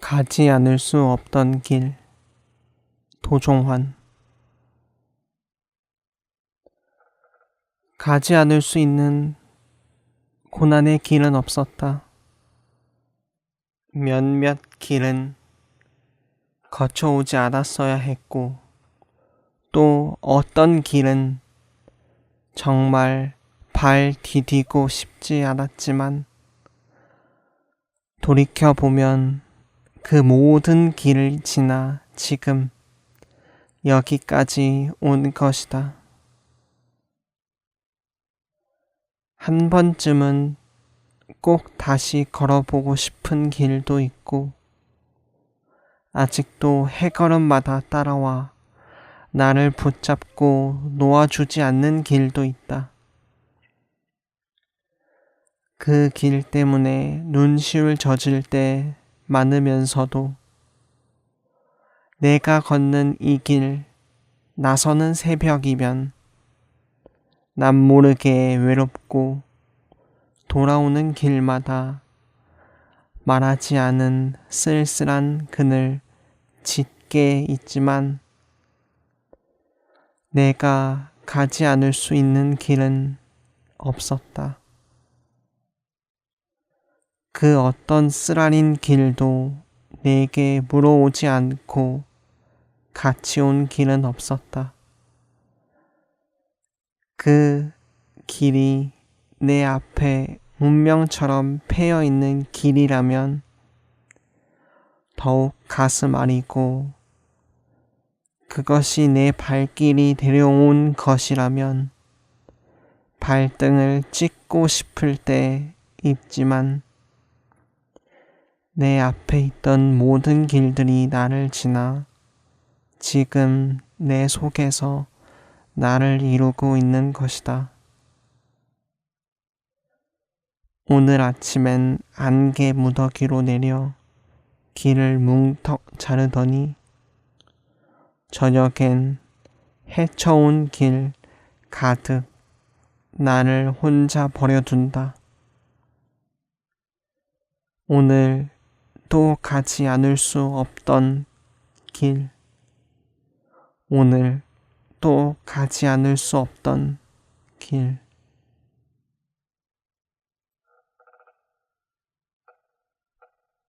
가지 않을 수 없던 길 도종환 가지 않을 수 있는 고난의 길은 없었다. 몇몇 길은 거쳐오지 않았어야 했고 또 어떤 길은 정말 발 디디고 싶지 않았지만 돌이켜보면 그 모든 길을 지나 지금 여기까지 온 것이다. 한 번쯤은 꼭 다시 걸어보고 싶은 길도 있고, 아직도 해걸음마다 따라와 나를 붙잡고 놓아주지 않는 길도 있다. 그 길 때문에 눈시울 젖을 때 많으면서도 내가 걷는 이 길, 나서는 새벽이면 남 모르게 외롭고 돌아오는 길마다 말하지 않은 쓸쓸한 그늘 짙게 있지만 내가 가지 않을 수 있는 길은 없었다. 그 어떤 쓰라린 길도 내게 물어오지 않고 같이 온 길은 없었다. 그 길이 내 앞에 운명처럼 패여 있는 길이라면 더욱 가슴 아리고 그것이 내 발길이 데려온 것이라면 발등을 찍고 싶을 때 있지만 내 앞에 있던 모든 길들이 나를 지나 지금 내 속에서 나를 이루고 있는 것이다. 오늘 아침엔 안개 무더기로 내려 길을 뭉턱 자르더니 저녁엔 헤쳐온 길 가득 나를 혼자 버려둔다. 오늘 또 가지 않을 수 없던 길. 오늘 또 가지 않을 수 없던 길.